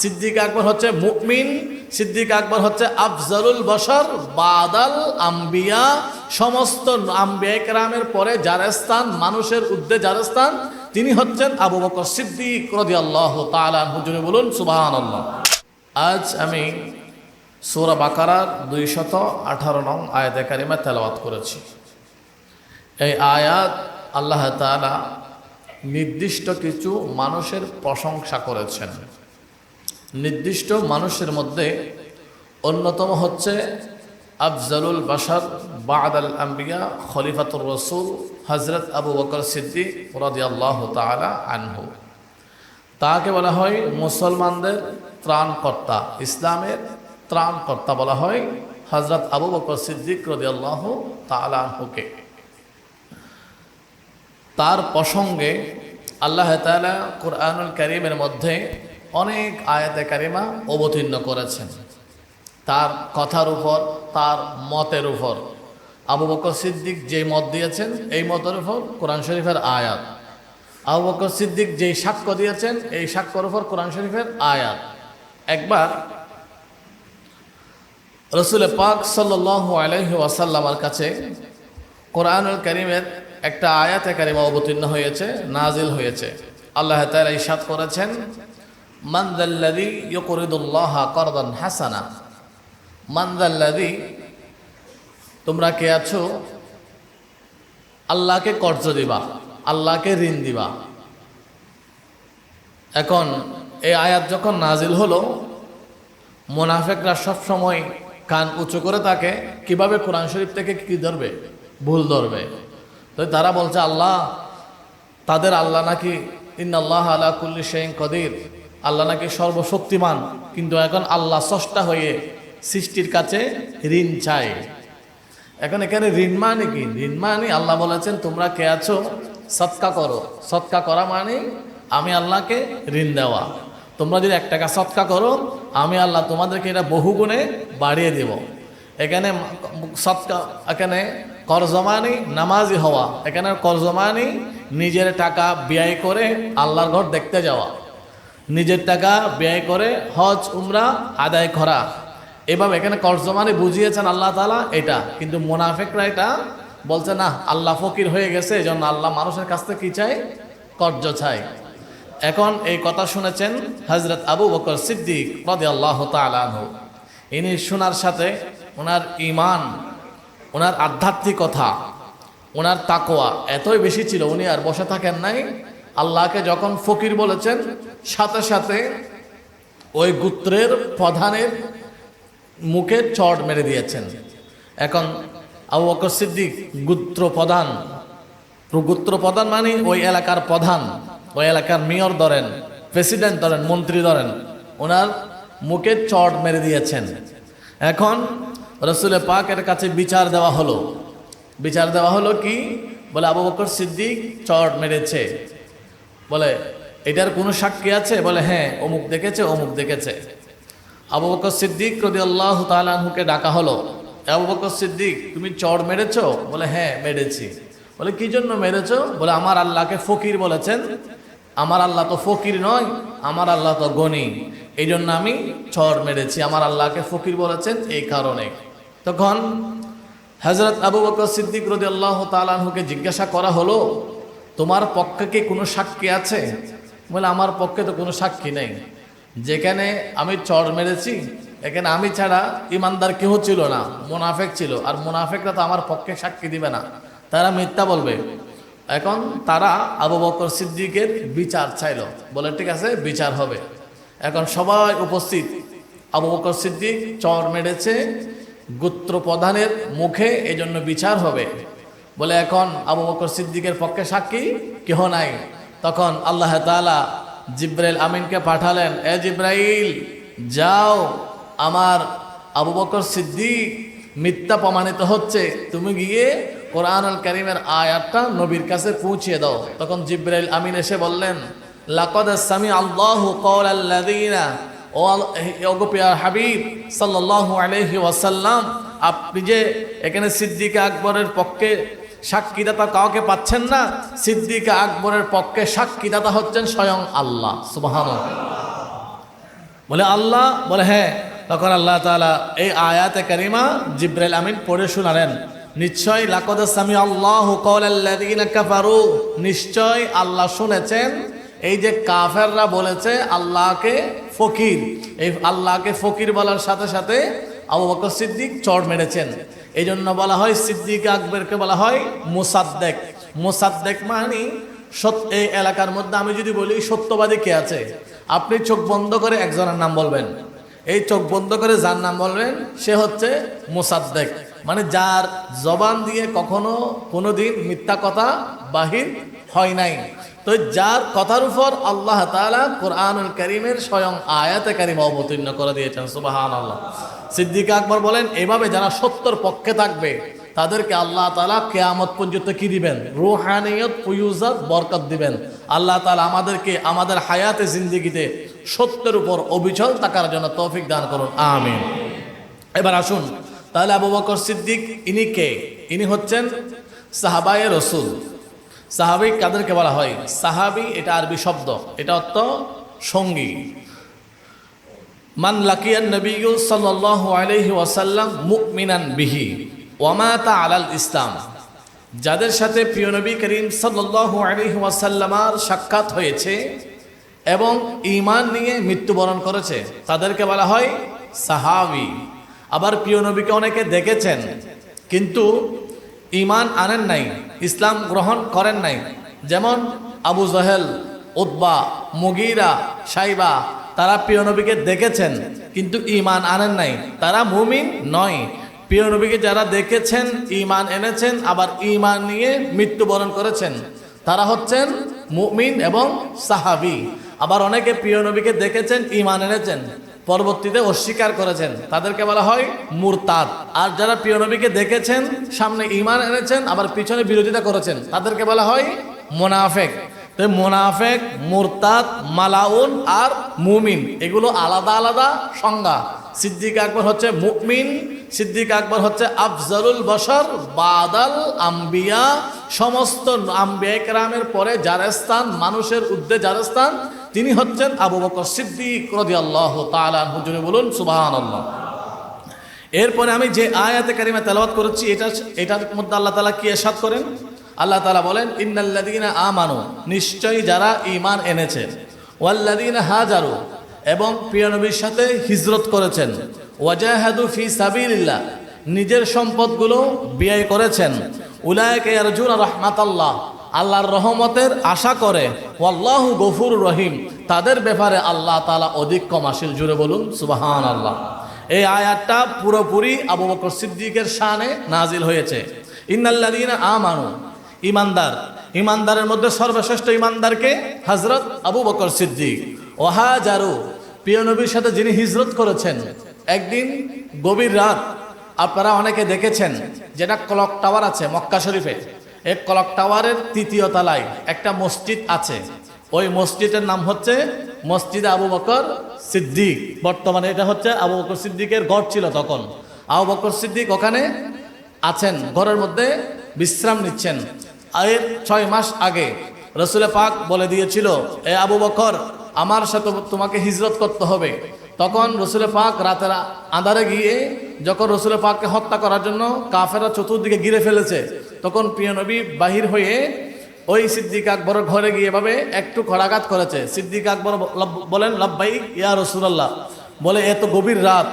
সিদ্দিক আকবর হচ্ছে মুকমিন সিদ্দিক আকবর হচ্ছে আফজালুল বশর, বাদাল, আম্বিয়া, সমস্ত আম্বিয়া কেরামের পরে যার স্থান, মানুষের উদ্দে যার স্থান, তিনি হচ্ছেন আবু বকর সিদ্দিক রদি আল্লাহ তালা হুজুরে বলুন সুবাহান আজ আমি সৌরা বাকারার দুইশত আঠারো নং আয়াতে কারিমা তেলাওয়াত করেছি। এই আয়াত আল্লাহ তাআলা নির্দিষ্ট কিছু মানুষের প্রশংসা করেছেন। নির্দিষ্ট মানুষের মধ্যে অন্যতম হচ্ছে আফজালুল বাসার বাদ আল আম্বিয়া খলিফাতুর রসুল হজরত আবু বকর সিদ্দিক রদি আল্লাহ তালা আনহু। তাকে বলা হয় মুসলমানদের ত্রাণকর্তা, ইসলামের ত্রাণকর্তা বলা হয় হজরত আবু বকর সিদ্দিক রদি আল্লাহ তালা আনহুকে। তার প্রসঙ্গে আল্লাহ তালা কোরআনুল করিমের মধ্যে অনেক আয়াতে কারিমা অবতীর্ণ করেছেন। তার কথার উপর, তার মতের উপর। আবু বকর সিদ্দিক যে মত দিয়েছেন, এই মতের উপর কোরআন শরীফের আয়াত। আবু বকর সিদ্দিক যেই সাক্ষ্য দিয়েছেন, এই সাক্ষ্যর উপর কোরআন শরীফের আয়াত। একবার রসুল পাক সাল্লাহ আলহি ওয়াসাল্লামার কাছে কোরআনুল করিমের একটা আয়াতে কারিমা অবতীর্ণ হয়েছে, নাজিল হয়েছে। আল্লাহ তাআলা ইরশাদ করেছেন মান যাল্লাযী ইউকরিদুল্লাহ করদান হাসানা। মান যাল্লাযী তোমরা কে আছো? আল্লাহকে কর্জ দিবা, আল্লাহকে ঋণ দিবা। এখন এই আয়াত যখন নাজিল হলো, মোনাফেকরা সবসময় কান উঁচু করে থাকে কীভাবে কোরআন শরীফ থেকে কি ধরবে? ভুল ধরবে। তো তারা বলছে, আল্লাহ, তাদের আল্লাহ নাকি ইন্নাল্লাহ আলা কুল্লি শেখ কদির। আল্লাহ নাকি সর্বশক্তিমান, কিন্তু এখন আল্লাহ সষ্টা হয়ে সৃষ্টির কাছে ঋণ চায়। এখন এখানে ঋণ মানে কি? ঋণ মানে আল্লাহ বলেছেন, তোমরা কে আছো? সৎকা করো। সৎকা করা মানে আমি আল্লাহকে ঋণ দেওয়া। তোমরা যদি এক টাকা সৎকা করো, আমি আল্লাহ তোমাদেরকে এটা বহু গুণে বাড়িয়ে দেব। এখানে সৎকা, এখানে করজমানি নামাজি হওয়া, এখানে করজমানি নিজের টাকা ব্যয় করে আল্লাহর ঘর দেখতে যাওয়া। নিজের টাকা ব্যয় করে হজ, উমরা আদায় করা। এভাবে এখানে কর্জমানি বুঝিয়েছেন আল্লাহ তালা এটা। কিন্তু মোনাফেকরা এটা বলছে, না, আল্লাহ ফকির হয়ে গেছে এই জন্য আল্লাহ মানুষের কাছ থেকে কি চাই কর্জ চাই এখন এই কথা শুনেছেন হজরত আবু বকর সিদ্দিক রদি আল্লাহ তালু ইনি শোনার সাথে ওনার ইমান ওনার আধ্যাত্মিকতা, ওনার তাকোয়া এতই বেশি ছিল, উনি আর বসে থাকেন নাই। আল্লাহকে যখন ফকির বলেছেন, সাথে সাথে ওই গোত্রের প্রধানের মুখে চট মেরে দিয়েছেন। এখন আবু বকর সিদ্দিক গোত্র প্রধান। গোত্র প্রধান মানে ওই এলাকার প্রধান। ওই এলাকার মেয়র ধরেন, প্রেসিডেন্ট ধরেন, মন্ত্রী ধরেন, ওনার মুখে চট মেরে দিয়েছেন। এখন রসুলের পাকের কাছে বিচার দেওয়া হলো। বিচার দেওয়া হলো কি? বলে আবু বকর সিদ্দিক চট মেরেছে। বলে, এটার কোনো সাক্ষী আছে? বলে হ্যাঁ অমুক দেখেছে অমুক দেখেছে। আবু বকর সিদ্দিক রদি আল্লাহ তালুকে ডাকা হলো। আবু বকর সিদ্দিক, তুমি চর মেরেছো? বলে হ্যাঁ মেরেছি। বলে, কি জন্য মেরেছ? বলে, আমার আল্লাহকে ফকির বলেছেন। আমার আল্লাহ তো ফকির নয়, আমার আল্লাহ তো গণি। এই জন্য আমি চর মেরেছি, আমার আল্লাহকে ফকির বলেছেন এই কারণে। তখন হজরত আবু বকর সিদ্দিক রদি আল্লাহ তালুকে জিজ্ঞাসা করা হলো তোমার পক্ষে কি কোনো সাক্ষী আছে? বলে আমার পক্ষে তো কোনো সাক্ষী নেই। যেখানে আমি চড় মেরেছি, এখানে আমি ছাড়া ইমানদার কেউ ছিল না, মোনাফেক ছিল। আর মোনাফেকরা তো আমার পক্ষে সাক্ষী দিবে না। তারা মিথ্যা বলবে। এখন তারা আবু বকর সিদ্দিকের বিচার চাইল। বলে, ঠিক আছে, বিচার হবে। এখন সবাই উপস্থিত। আবু বকর সিদ্দিক চর মেরেছে গোত্র প্রধানের মুখে এজন্য বিচার হবে। বলে, এখন আবু বকর সিদ্দিকের পক্ষে সাক্ষী? কেহ নাই? তখন আল্লাহ তালা জিব্রাইল আমিনকে পাঠালেন, এ জিব্রাইল, যাও, আমার আবু বকর সিদ্দিক মিথ্যা প্রমাণিত হচ্ছে। তুমি গিয়ে কোরআন কোরআনুল করিমের আয়াতটা নবীর কাছে পৌঁছিয়ে দাও। তখন জিব্রাইল আমিন এসে বললেন, লাকদ সামি আল্লাহ হাবিব, সাল্লাল্লাহু আলাইহি ওয়াসাল্লাম, আপনি যে এখানে সিদ্দিকা আকবরের পক্ষে সাক্ষীদাতা কাউকে পাচ্ছেন না, সিদ্দিকা আকবরের পক্ষে সাক্ষীদাতা হচ্ছেন স্বয়ং আল্লাহ সুবাহান বলে আল্লাহ, বলে হ্যাঁ তখন আল্লাহ তাআলা এই আয়াতে কারিমা জিব্রাইল আমিন পড়ে শোনালেন, নিশ্চয় লাকদ সামি আল্লাহু কাফারু, নিশ্চয় আল্লাহ শুনেছেন, এই যে কাফেররা বলেছে আল্লাহকে ফকির, এই আল্লাহকে ফকির বলার সাথে সাথে আবু বকর সিদ্দিক চড় মেরেছেন। এই জন্য বলা হয় সিদ্দিক আকবরকে বলা হয় মোসাদ্দেক। মোসাদ্দেক মানে সত- এই এলাকার মধ্যে আমি যদি বলি, সত্যবাদী কে আছে? আপনি চোখ বন্ধ করে একজনের নাম বলবেন। এই চোখ বন্ধ করে যার নাম বলবেন, সে হচ্ছে মোসাদ্দেক। মানে যার জবান দিয়ে কখনো কোনোদিন মিথ্যা কথা বাহির হয় নাই। তো যার কথার উপর আল্লাহ তালা কোরআনুল করিমের স্বয়ং আয়াতে কারিমা অবতীর্ণ করে দিয়েছেন সুবাহান আল্লাহ সিদ্দিক আকবর বলেন, এভাবে যারা সত্যর পক্ষে থাকবে, তাদেরকে আল্লাহ তালা কেয়ামত পর্যন্ত কি দিবেন? রুহানিয়ত পুয়ুজাত বরকত দিবেন। আল্লাহ তালা আমাদেরকে, আমাদের হায়াতে, জিন্দিগিতে সত্যের উপর অবিচল থাকার জন্য তৌফিক দান করুন। আমিন। এবার আসুন, তাহলে আবু বকর সিদ্দিক ইনি কে? ইনি হচ্ছেন সাহাবায়ে রসুল। সাহাবি কাদেরকে বলা হয়? সাহাবি এটা আরবি শব্দ। এটা অর্থ সঙ্গী। মান লাকিয়ান নবী সাল্লাল্লাহু আলাইহি ওয়াসাল্লাম মুমিনান বিহি ওয়ামাতা আলাল ইসলাম। যাদের সাথে প্রিয় নবী করিম সাল্লাল্লাহু আলাইহি ওয়াসাল্লামার সাক্ষাৎ হয়েছে এবং ইমান নিয়ে মৃত্যুবরণ করেছে, তাদেরকে বলা হয় সাহাবি। আবার প্রিয় নবীকে অনেকে দেখেছেন, কিন্তু ঈমান আনেন নাই, ইসলাম গ্রহণ করেন নাই। যেমন আবু জহেল উদ্বা মুগিরা, সাইবা, তারা প্রিয় নবীকে দেখেছেন, কিন্তু ঈমান আনেন নাই। তারা মুমিন নয়। প্রিয় নবীকে যারা দেখেছেন ঈমান এনেছেন, আবার ঈমান নিয়ে মৃত্যুবরণ করেছেন, তারা হচ্ছেন মুমিন এবং সাহাবি। আবার অনেকে প্রিয় নবীকে দেখেছেন ঈমান এনেছেন। পরবর্তীতে অস্বীকার করেছেন। তাদেরকে বলা হয় মুরতাদ। আর যারা প্রিয় নবীকে দেখেছেন, সামনে ইমান এনেছেন, আবার পিছনে বিরোধিতা করেছেন, তাদেরকে বলা হয় মোনাফেক। মোনাফেক, মুরতাদ, মালাউন আর মুমিন, এগুলো আলাদা আলাদা সংজ্ঞা। সিদ্দিক আকবর হচ্ছে মুমিন, সিদ্দিক আকবর হচ্ছে আফজালুল বশর, বাদাল, আম্বিয়া, সমস্ত আম্বিয়া কেরামের পরে যার স্থান, মানুষের উদ্দে যার স্থান তিনি হচ্ছেন আবু বকর সিদ্দিক রদি আল্লাহ তালা হুজুরে বলুন সুবাহান আল্লাহ এরপরে আমি যে আয়াতে কারিমা তেলাওয়াত করেছি, এটা এটার মধ্যে আল্লাহ তালা কি এরশাদ করেন? আল্লাহ তালা বলেন ইন্নাল্লাদিনা আমানু নিশ্চয়ই যারা ঈমান এনেছেন ওয়াল্লাদিনা হাজারু, এবং প্রিয় নবীর সাথে হিজরত করেছেন। ওয়াজাহাদু ফি সাবিলিল্লাহ, নিজের সম্পদগুলো ব্যয় করেছেন। উলায়কে আরজুন রহমাতাল্লাহ আল্লাহর রহমতের আশা করে, ওয়াল্লাহু গফুর রহিম। তাদের ব্যাপারে আল্লাহ তাআলা অধিক কমাশিল জুড়ে বলুন সুবাহান আল্লাহ এই আয়াতটা পুরোপুরি আবু বকর সিদ্দিকের শানে নাজিল হয়েছে। ইন্নাল্লাদিনা আমানু ইমানদার ইমানদারের মধ্যে সর্বশ্রেষ্ঠ ইমানদারকে হজরত আবু বকর সিদ্দিক। ওহাজারু প্রিয় নবীর সাথে যিনি হিজরত করেছেন, একদিন গভীর রাত আপনারা অনেকে দেখেছেন, যেটা ক্লক টাওয়ার আছে মক্কা শরীফে। এই ক্লক টাওয়ারের তৃতীয় তলায় একটা মসজিদ আছে। ওই মসজিদের নাম হচ্ছে মসজিদ আবু বকর সিদ্দিক। বর্তমানে এটা হচ্ছে আবু বকর সিদ্দিকের গড় ছিল তখন। আবু বকর সিদ্দিক ওখানে আছেন, ঘরের মধ্যে বিশ্রাম নিচ্ছেন। এর ছয় মাস আগে রসুলে পাক বলে দিয়েছিল, এ আবু বকর, আমার সাথে তোমাকে হিজরত করতে হবে। তখন রসুল পাক রাতের আঁধারে গিয়ে যখন রসুলে পাককে হত্যা করার জন্য কাফেরা চতুর্দিকে গিরে ফেলেছে, তখন প্রিয় নবী বাহির হয়ে ওই সিদ্দিক আকবর ঘরে গিয়ে এভাবে একটু খড়াঘাত করেছে। সিদ্দিক আকবর বলেন লব্বাই ইয়া রসুলাল্লাহ। বলে এত গভীর রাত।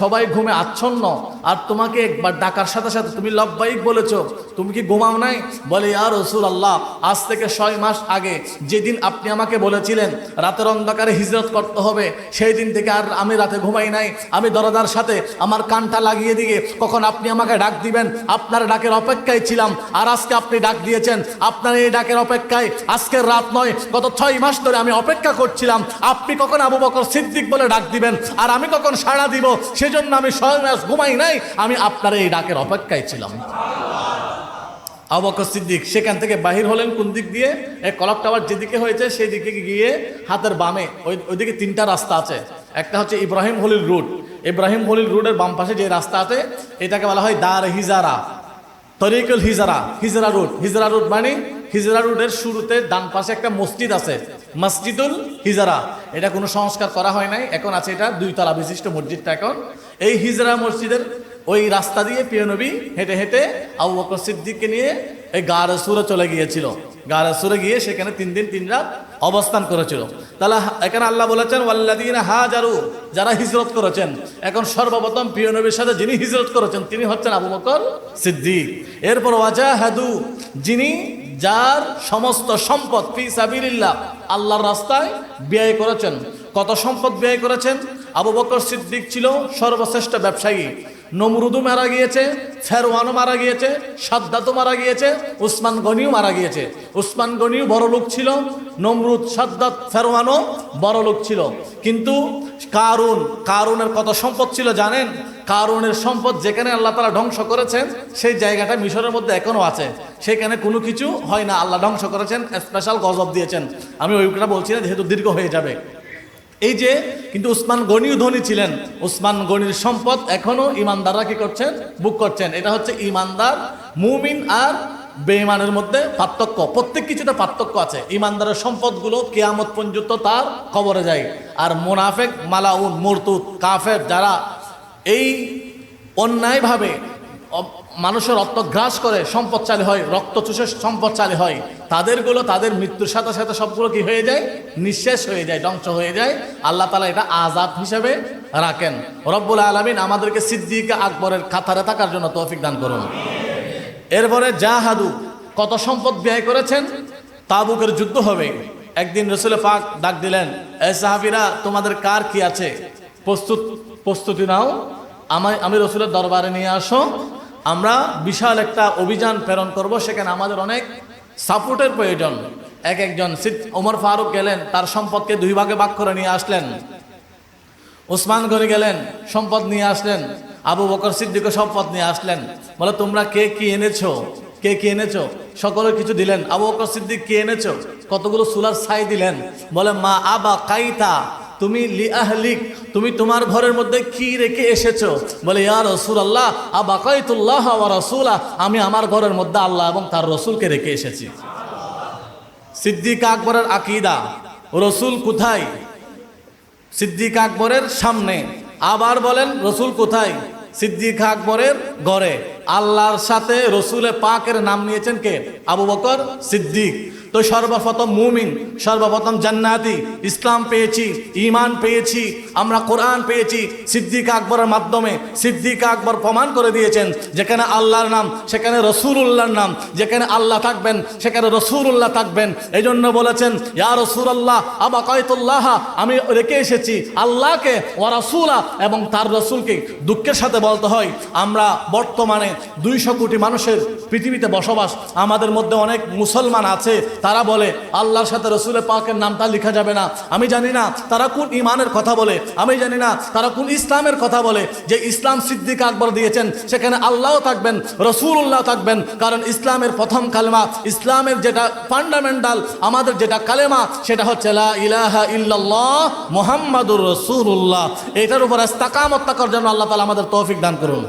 সবাই ঘুমে আচ্ছন্ন। আর তোমাকে একবার ডাকার সাথে সাথে তুমি লব্বাইক বলেছ। তুমি কি ঘুমাও নাই? বলে, ইয়া রসুল আল্লাহ আজ থেকে ছয় মাস আগে যেদিন আপনি আমাকে বলেছিলেন, রাতের অন্ধকারে হিজরত করতে হবে সেই দিন থেকে আর আমি রাতে ঘুমাই নাই। আমি দরদার সাথে আমার কানটা লাগিয়ে দিয়ে কখন আপনি আমাকে ডাক দিবেন? আপনার ডাকের অপেক্ষায় ছিলাম, আর আজকে আপনি ডাক দিয়েছেন। আপনার এই ডাকের অপেক্ষায় আজকের রাত নয়, গত ছয় মাস ধরে আমি অপেক্ষা করছিলাম। আপনি কখন আবু বকর সিদ্দিক বলে ডাক দিবেন? আর আমি কখন সাড়া দিব? সেজন্য আমি স্বয়ং মাস ঘুমাই নাই। আমি আপনার এই ডাকের অপেক্ষায় ছিলাম। আবু বকর সিদ্দিক, সেখান থেকে বাহির হলেন কোন দিক দিয়ে? এই কলক টাওয়ার যেদিকে হয়েছে সেই দিকে গিয়ে হাতের বামে, ওই ওইদিকে তিনটা রাস্তা আছে। একটা হচ্ছে Ibrahim Khalil route Ibrahim Khalil রুটের বাম পাশে যে রাস্তা আছে, এটাকে বলা হয় দার হিজারা, তরিকুল হিজারা, হিজরা রুট হিজরা রুট মানে হিজরা রোডের শুরুতে ডান পাশে একটা মসজিদ আছে, মসজিদুল হিজরা। এটা কোনো সংস্কার করা হয় নাই, এখন আছে এটা দুই তলা বিশিষ্ট মসজিদটা এখন। এই হিজরা মসজিদের ওই রাস্তা দিয়ে প্রিয় নবী হেঁটে হেঁটে আবু বকর সিদ্দিককে নিয়ে এই গারসুরে চলে গিয়েছিল। গারসুরে গিয়ে সেখানে তিন দিন, তিন রাত অবস্থান করেছিল। তাহলে এখানে আল্লাহ বলেছেন ওয়াল্লাদিন হাজারু যারা হিজরত করেছেন। এখন সর্বপ্রথম প্রিয় নবীর সাথে যিনি হিজরত করেছেন, তিনি হচ্ছেন আবু বকর সিদ্দিক। এরপর ওয়াজা হাদু যিনি যার সমস্ত সম্পদ ফি সাবিলিল্লাহ আল্লাহর রাস্তায় ব্যয় করেছেন। কত সম্পদ ব্যয় করেছেন? আবু বকর সিদ্দিক ছিল সর্বশ্রেষ্ঠ ব্যবসায়ী। নমরুদও মারা গিয়েছে, ফেরওয়ানও মারা গিয়েছে, সাদ্দাতও মারা গিয়েছে, উসমান গনিও মারা গিয়েছে। উসমান গনিও বড় লোক ছিল, নমরুদ, সাদ্দাত, ফেরওয়ানও বড় লোক ছিল। কিন্তু কারুন, কারুনের কত সম্পদ ছিল জানেন? কারুনের সম্পদ যেখানে আল্লাহ তারা ধ্বংস করেছেন, সেই জায়গাটা মিশরের মধ্যে এখনও আছে। সেখানে কোনো কিছু হয় না, আল্লাহ ধ্বংস করেছেন স্পেশাল গজব দিয়েছেন। আমি ওইটা বলছি না, যেহেতু দীর্ঘ হয়ে যাবে। এই যে, কিন্তু উসমান গনিও ধনী ছিলেন। উসমান গনির সম্পদ এখনও ইমানদাররা কি করছেন? বুক করছেন। এটা হচ্ছে ইমানদার, মুমিন আর বেঈমানের মধ্যে পার্থক্য। প্রত্যেক কিছুতে পার্থক্য আছে। ইমানদারের সম্পদগুলো কেয়ামত পর্যন্ত তার কবরে যায়। আর মোনাফেক, মালাউন মরতুত কাফের যারা এই অন্যায়ভাবে মানুষের রক্ত গ্রাস করে সম্পদশালী হয় রক্ত চুষে সম্পদশালী হয়, তাদেরগুলো তাদের মৃত্যুর সাথে সাথে সবগুলো কি হয়ে যায়? নিঃশেষ হয়ে যায়, ধ্বংস হয়ে যায়। আল্লাহ তালা এটা আজাদ হিসেবে রাখেন। রব্বুল আলমিন আমাদেরকে সিদ্দিকা আকবরের কাতারে থাকার জন্য তৌফিক দান করুন। এরপরে জাহাদু কত সম্পদ ব্যয় করেছেন? তাবুকের যুদ্ধ হবে। একদিন রসুল পাক ডাক দিলেন, এ সাহাবিরা, তোমাদের কার কি আছে? প্রস্তুত প্রস্তুতি নাও। আমায় আমি রসুলের দরবারে নিয়ে আসো। আমরা বিশাল একটা অভিযান প্রেরণ করব, সেখানে আমাদের অনেক সাপোর্টের প্রয়োজন। এক একজন ওমর ফারুক গেলেন, তার সম্পদকে দুই ভাগে ভাগ করে নিয়ে আসলেন। ওসমান গনি গেলেন, সম্পদ নিয়ে আসলেন। আবু বকর সিদ্দিকও সম্পদ নিয়ে আসলেন। বলে, তোমরা কে কি এনেছো? কে কি এনেছো? সকলে কিছু দিলেন। আবু বকর সিদ্দিক, কি এনেছো? কতগুলো সুলার ছাই দিলেন। বলে, মা আবা কাইতা তুমি লি আহলিক, তুমি তোমার ঘরের মধ্যে কি রেখে এসেছ? বলে, ইয়া রসুল আল্লাহ আবা কাইতুল্লাহ ওয়া রাসূলা আমি আমার ঘরের মধ্যে আল্লাহ এবং তার রসুলকে রেখে এসেছি। সিদ্দিক আকবরের আকিদা, রসুল কোথায়? সিদ্দিক আকবরের সামনে। আবার বলেন, রসুল কোথায়? সিদ্দিক আকবরের ঘরে। আল্লাহর সাথে রসুলে পাকের নাম নিয়েছেন কে? আবু বকর সিদ্দিক। তো সর্বপ্রথম মুমিন, সর্বপ্রথম জান্নাতি, ইসলাম পেয়েছি ইমান পেয়েছি, আমরা কোরআন পেয়েছি, সিদ্দিক আকবরের মাধ্যমে, সিদ্দিক আকবর প্রমাণ করে দিয়েছেন, যেখানে আল্লাহর নাম, সেখানে রসুল্লাহর নাম, যেখানে আল্লাহ থাকবেন, সেখানে রসুল্লাহ থাকবেন। এই জন্য বলেছেন, ইয়া রসুল্লাহ আবা কয়তুল্লাহ, আমি রেখে এসেছি আল্লাহকে ও রাসুলা, এবং তার রসুলকে দুঃখের সাথে বলতে হয়। আমরা বর্তমানে দুইশো কোটি মানুষের পৃথিবীতে বসবাস। আমাদের মধ্যে অনেক মুসলমান আছে, তারা বলে, আল্লাহর সাথে রসুলের পাকের নামটা লেখা যাবে না। আমি জানি না, তারা কোন ইমানের কথা বলে। আমি জানি না, তারা কোন ইসলামের কথা বলে, যে ইসলাম সিদ্দিক আকবর দিয়েছেন, সেখানে আল্লাহও থাকবেন রসুল্লাহ থাকবেন। কারণ ইসলামের প্রথম কালেমা, ইসলামের যেটা ফান্ডামেন্টাল আমাদের যেটা কালেমা, সেটা হচ্ছে, লা ইলাহা ইল্লাল্লাহ মোহাম্মদুর রসুল্লাহ এটার উপর ইস্তাকামত করার জন্য আল্লাহ তালা আমাদের তৌফিক দান করুন।